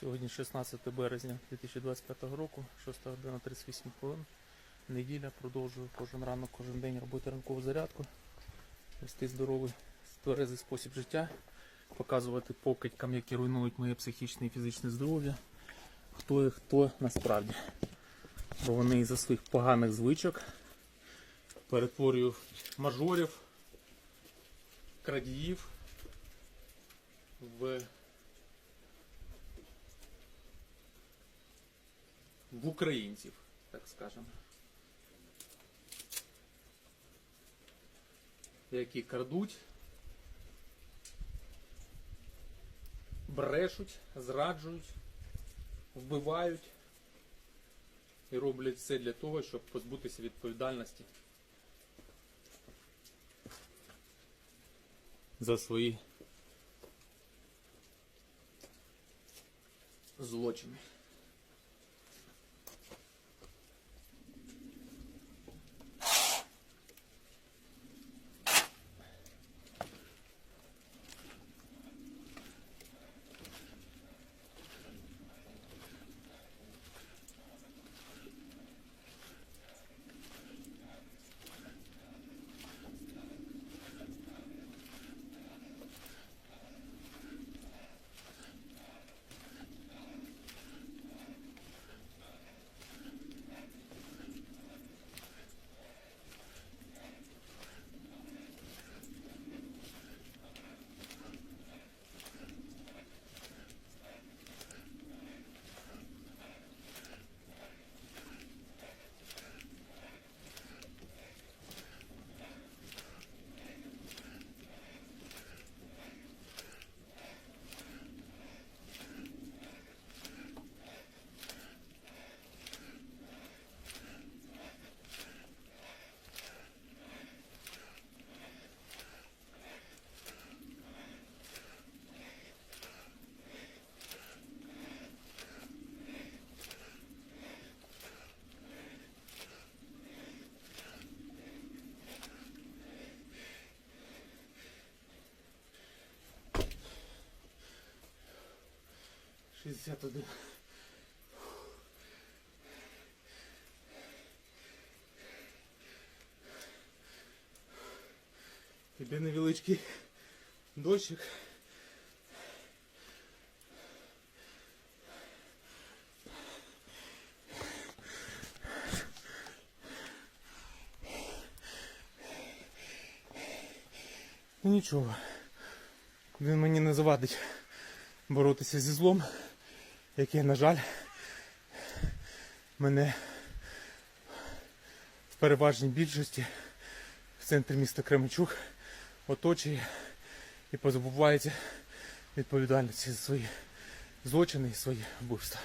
Сьогодні 16 березня 2025 року, 6 година 38 хвилин. Неділя продовжую кожен ранок, кожен день робити ранкову зарядку, вести здоровий, тверезий спосіб життя, показувати покидькам, які руйнують моє психічне і фізичне здоров'я, хто є хто насправді. Бо вони із-за своїх поганих звичок перетворюють мажорів, крадіїв в в українців, так скажемо. Які крадуть, брешуть, зраджують, вбивають і роблять все для того, щоб позбутися відповідальності за свої злочини. Шістдесят один. Іде невеличкий. Ну нічого. Він мені не завадить боротися зі злом, яке, на жаль, мене в переважній більшості в центрі міста Кременчук оточує і позабувається відповідальності за свої злочини і свої вбивства.